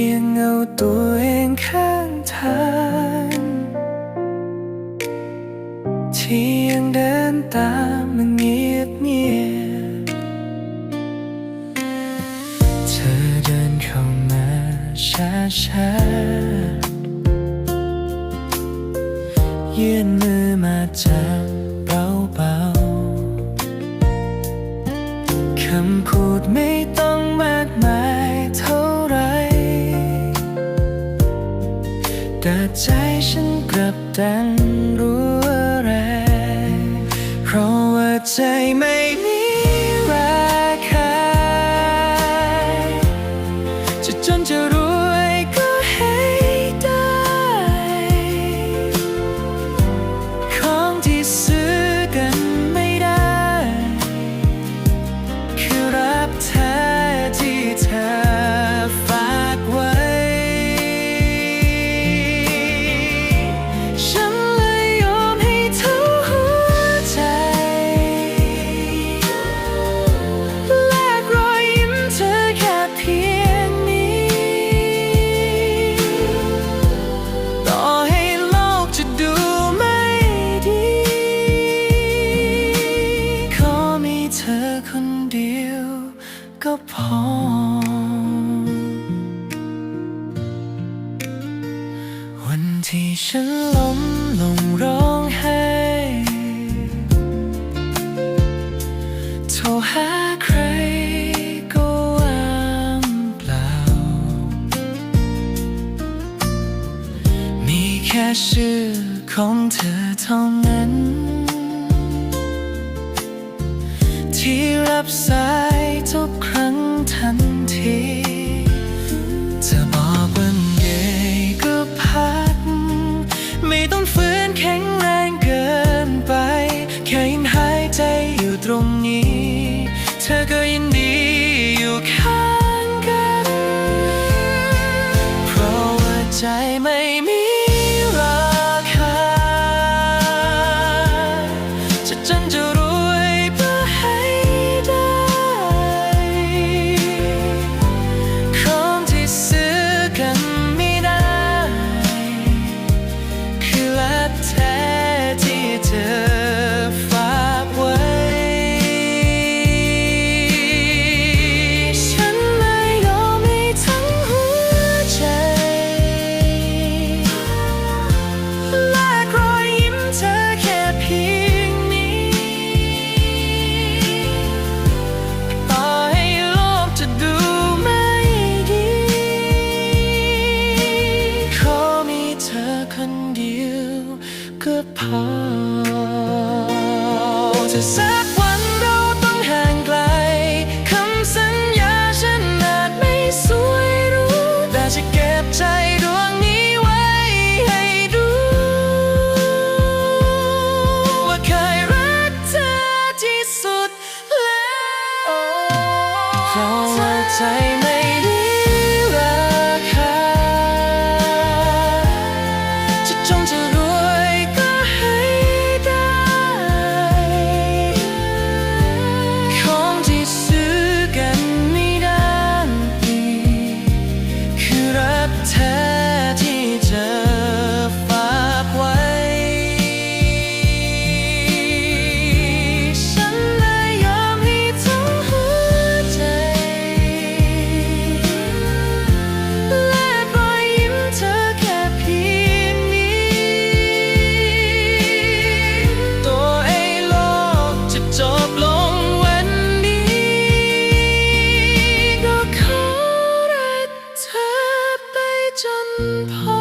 พียงเอาตัวเองข้างทางที่ยังเดินตามมันเงียบเงียบเธอเดินเข้ามาช้าช้ายื่นมือมาจับเบาเบาคำพูดไม่ต้องมากมาย แต่ใจฉันกลับดันรู้อะไรเพราะว่าใจไม่มี ก็พอ วันที่ฉันล้มลงร้องไห้โทรหาใครก็วางเปล่า มีแค่ชื่อของเธอเท่านั้น ที่รับสาย ทุกครั้งทันที 跑ะ山 heart.